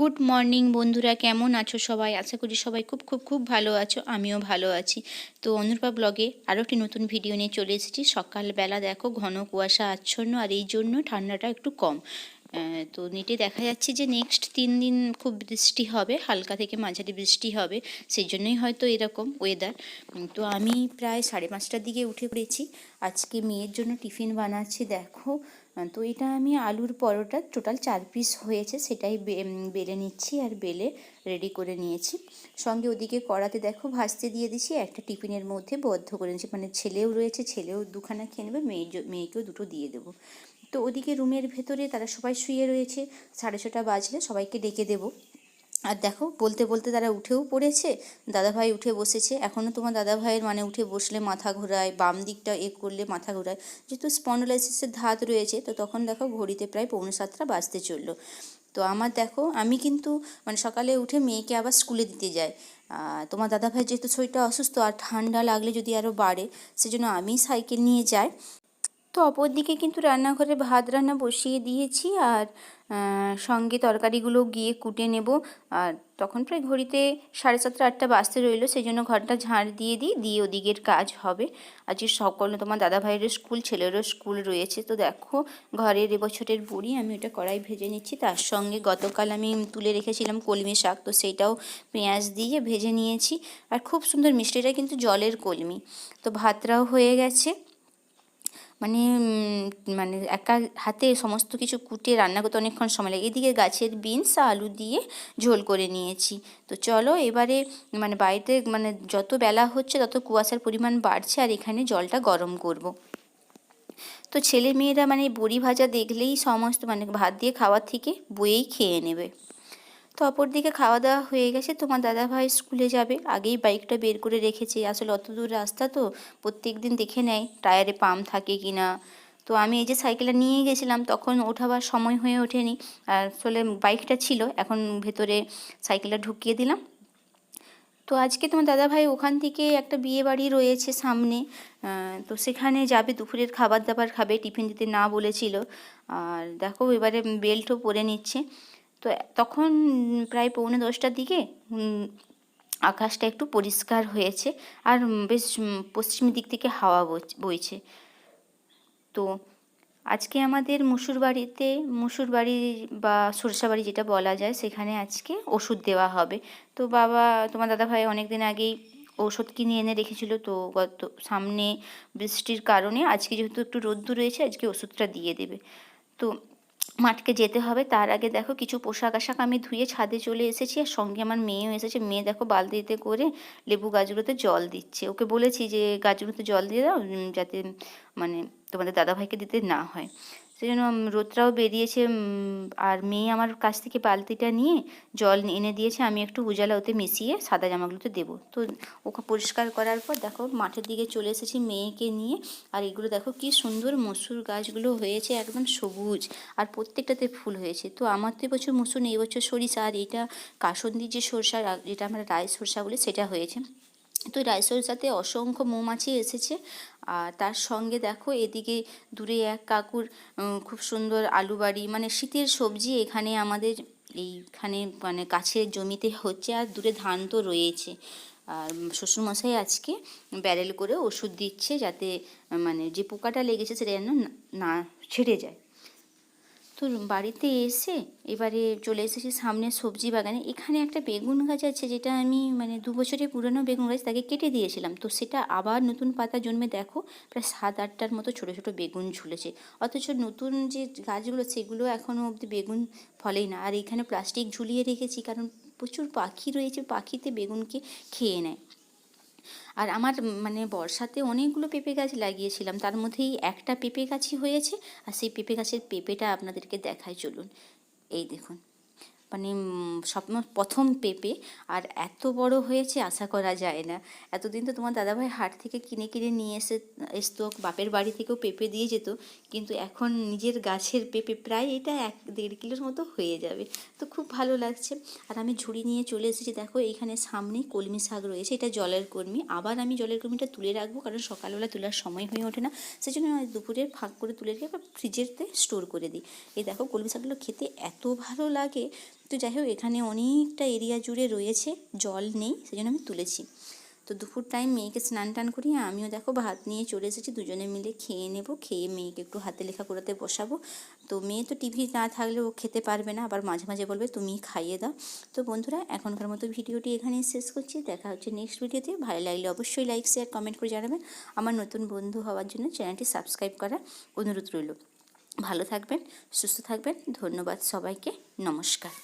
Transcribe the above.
Good morning বন্ধুরা, কেমন আছো সবাই? আশা করি সবাই খুব খুব খুব ভালো আছো, আমিও ভালো আছি। তো অনুরূপা ব্লগে আরও একটি নতুন ভিডিও নিয়ে চলে এসেছি। সকালবেলা দেখো ঘন কুয়াশা আচ্ছন্ন, আর এই জন্য ঠান্ডাটা একটু কম। তো নেটে দেখা যাচ্ছে যে নেক্সট তিন দিন খুব বৃষ্টি হবে, হালকা থেকে মাঝারি বৃষ্টি হবে সেই জন্যই হয়তো এরকম ওয়েদার তো আমি প্রায় সাড়ে পাঁচটার দিকে উঠে পড়েছি। আজকে মেয়ের জন্য টিফিন বানাচ্ছি, দেখো। তো এটা আমি আলুর পরোটা টোটাল চার পিস হয়েছে, সেটাই বেলে নিচ্ছি আর বেলে রেডি করে নিয়েছি। সঙ্গে ওদিকে কড়াতে দেখো ভাজতে দিয়ে দিছি একটা টিফিনের মধ্যে বদ্ধ করে নিচ্ছি মানে ছেলেও রয়েছে, ছেলেও দুখানা খেয়ে নেবে মেয়ে মেয়েকেও দুটো দিয়ে দেবো। তো ওদিকে রুমের ভেতরে তারা সবাই শুয়ে রয়েছে, সাড়ে ছটা বাজলে সবাইকে ডেকে দেবো। আর দেখো, বলতে বলতে তারা উঠেও পড়েছে, দাদাভাই উঠে বসেছে। এখনও তোমার দাদাভাইয়ের মানে উঠে বসলে মাথা ঘোরায়, বাম দিকটা এ করলে মাথা ঘোরায়। যেহেতু স্পন্ডলাইসিসের ধাত রয়েছে, তো তখন দেখো ঘড়িতে প্রায় পৌনে সাতটা বাজতে চলল। তো আমার দেখো, আমি কিন্তু মানে সকালে উঠে মেয়েকে আবার স্কুলে দিতে যাই। তোমার দাদাভাই যেহেতু শরীরটা অসুস্থ, আর ঠান্ডা লাগলে যদি আরও বাড়ে, সেজন্য আমি সাইকেল নিয়ে যাই। তো অপরদিকে কিন্তু রান্নাঘরে ভাত রান্না বসিয়ে দিয়েছি আর সঙ্গে তরকারিগুলো গিয়ে কুটে নেব। আর তখন প্রায় ঘড়িতে সাড়ে সাতটা, আটটা বাজতে রইল সেই জন্য ঘরটা ঝাড় দিয়ে দিই, দিয়ে ওদিকের কাজ হবে। আজকে সকল তোমার দাদা ভাইয়েরও স্কুল, ছেলেরও স্কুল রয়েছে। তো দেখো, ঘরের এবছরের বুড়ি, আমি ওটা কড়াই ভেজে নিচ্ছি। তার সঙ্গে গতকাল আমি তুলে রেখেছিলাম কলমি শাক, তো সেইটাও পেঁয়াজ দিয়ে ভেজে নিয়েছি। আর খুব সুন্দর মিষ্টিটা কিন্তু জলের কলমি। তো ভাতটাও হয়ে গেছে। মানে মানে একা হাতে সমস্ত কিছু কুটে রান্না করতে অনেকক্ষণ সময় লাগে। এদিকে গাছের বিনস আলু দিয়ে ঝোল করে নিয়েছি। তো চলো এবারে মানে বাড়িতে মানে যত বেলা হচ্ছে তত কুয়াশার পরিমাণ বাড়ছে আর এখানে জলটা গরম করব। তো ছেলে মেয়েরা মানে বড়ি ভাজা দেখলেই সমস্ত মানে ভাত দিয়ে খাওয়ার থেকে বইয়েই খেয়ে নেবে। তো অপরদিকে খাওয়া দাওয়া হয়ে গেছে। তোমার দাদা ভাই স্কুলে যাবে। আগেই বাইকটা বের করে রেখেছে। আসলে অত দূর রাস্তা তো প্রত্যেক দিন দেখে নেয় টায়ারে পাম্প থাকে কি না তো আমি এই যে সাইকেলটা নিয়ে গেছিলাম, তখন ওঠাবার সময় হয়ে ওঠেনি। আসলে বাইকটা ছিল, এখন ভেতরে সাইকেলটা ঢুকিয়ে দিলাম। তো আজকে তোমার দাদাভাই ওখান থেকে একটা বিয়ে বাড়ি রয়েছে সামনে। তো সেখানে যাবে, দুপুরের খাবার দাবার খাবে, টিফিন দিতে না বলেছিল। আর দেখো, এবারে বেল্টও পরে নিচ্ছে। তো তখন প্রায় পৌনে দশটার দিকে আকাশটা একটু পরিষ্কার হয়েছে আর বেশ পশ্চিম দিক থেকে হাওয়া বইছে- তো আজকে আমাদের মুসুর বাড়িতে, মুসুর বাড়ি বা সরষা বাড়ি যেটা বলা যায়, সেখানে আজকে ওষুধ দেওয়া হবে। তো বাবা, তোমার দাদাভাই অনেক দিন আগেই ঔষধ কিনে এনে রেখেছিল, তো গত সামনে বৃষ্টির কারণে আজকে যেহেতু একটু রোদ্দুর রয়েছে, আজকে ওষুধটা দিয়ে দেবে। তো মাঠকে যেতে হবে। তার আগে দেখো কিছু পোশাক আশাক আমি ধুয়ে ছাদে চলে এসেছি আর সঙ্গে আমার মেয়েও এসেছে। মেয়ে দেখো বালতিতে করে লেবু গাছগুলোতে জল দিচ্ছে। ওকে বলেছি যে, গাছগুলোতে জল দিয়ে দাও যাতে মানে তোমাদের দাদাভাইকে দিতে না হয়। সেই জন্য উম, রোদটাও বেরিয়েছে আর মেয়ে আমার কাছ থেকে বালতিটা নিয়ে জল এনে দিয়েছে আমি একটু উজালা ওতে মিশিয়ে সাদা জামাগুলোতে দেবো। তো ওকে পরিষ্কার করার পর দেখো মাঠের দিকে চলে এসেছি মেয়েকে নিয়ে আর এগুলো দেখো কি সুন্দর মসুর গাছগুলো হয়েছে একদম সবুজ আর প্রত্যেকটাতে ফুল হয়েছে। তো আমার তো এবছর মসুর নেই এবছর সরিষা আর এটা কাসন্দি যে সরষা যেটা আমরা রায় সরষা বলি সেটা হয়েছে। তো রায় সরষাতে অসংখ্য মৌমাছি এসেছে। আর তার সঙ্গে দেখো এদিকে দূরে এক কাকুর খুব সুন্দর আলু বাড়ি মানে শীতের সবজি এখানে আমাদের এইখানে মানে কাছের জমিতে হচ্ছে আর দূরে ধান তো রয়েছে। আর শ্বশুরমশাই আজকে ব্যারেল করে ওষুধ দিচ্ছে যাতে মানে যে পোকাটা লেগেছে সেটা যেন না ছেড়ে যায়। তো বাড়িতে এসে এবারে চলে এসেছি সামনে সবজি বাগানে। এখানে একটা বেগুন গাছ আছে যেটা আমি মানে দু বছরের পুরনো বেগুন গাছ, তাকে কেটে দিয়েছিলাম। তো সেটা আবার নতুন পাতা জন্মে দেখো, প্রায় সাত আটটার মতো ছোটো ছোটো বেগুন ঝুলেছে। অথচ নতুন যে গাছগুলো, সেগুলো এখনও অবধি বেগুন ফলেই না। আর এখানে প্লাস্টিক ঝুলিয়ে রেখেছি কারণ প্রচুর পাখি রয়েছে, পাখিতে বেগুনকে খেয়ে নেয়। আর আমার মানে বর্ষাতে অনেকগুলো পেঁপে গাছ লাগিয়েছিলাম। তার মধ্যেই একটা পেঁপে গাছই হয়েছে, আর সেই পেঁপে গাছের পেঁপেটা আপনাদেরকে দেখায় চলুন। এই দেখুন। মানে সব প্রথম পেঁপে, আর এত বড় হয়েছে আশা করা যায় না। এতদিন তো তোমার দাদাভাই হাট থেকে কিনে কিনে নিয়ে এসে আসতো বাপের বাড়ি থেকেও পেঁপে দিয়ে যেত, কিন্তু এখন নিজের গাছের পেঁপে প্রায় এটা এক দেড় কিলোর মতো হয়ে যাবে। তো খুব ভালো লাগছে। আর আমি ঝুড়ি নিয়ে চলে এসেছি, দেখো, এইখানে সামনেই কলমি শাক রয়েছে, এটা জলের কর্মী আবার আমি জলের কর্মীটা তুলে রাখব, কারণ সকালবেলা তোলার সময় হয়ে ওঠে না। সেজন্য আমি দুপুরের ফাঁক করে তুলে রেখে ফ্রিজেতে স্টোর করে দিই। এই দেখো, কলমি শাকগুলো খেতে এত ভালো লাগে তো যাই হোক, এখানে অনেকটা এরিয়া জুড়ে রয়েছে, জল নেই, সেজন্য আমি তুলেছি। তো দুপুর টাইম মেয়েকে স্নান টান করিয়ে আমিও দেখো ভাত নিয়ে চলে এসেছি, দুজনে মিলে খেয়ে নেব, খেয়ে মেয়েকে একটু হাতে লেখা করাতে বসাবো। তো মেয়ে তো টিভি না থাকলে ও খেতে পারবে না, আবার মাঝে মাঝে বলবে, তুমি খাইয়ে দাও। তো বন্ধুরা, এখনকার মতো ভিডিওটি এখানেই শেষ করছি, দেখা হচ্ছে নেক্সট ভিডিওতে ভালো লাগলে অবশ্যই লাইক শেয়ার কমেন্ট করে জানাবেন। আমার নতুন বন্ধু হওয়ার জন্য চ্যানেলটি সাবস্ক্রাইব করার অনুরোধ রইল। ভালো থাকবেন, সুস্থ থাকবেন, ধন্যবাদ সবাইকে, নমস্কার।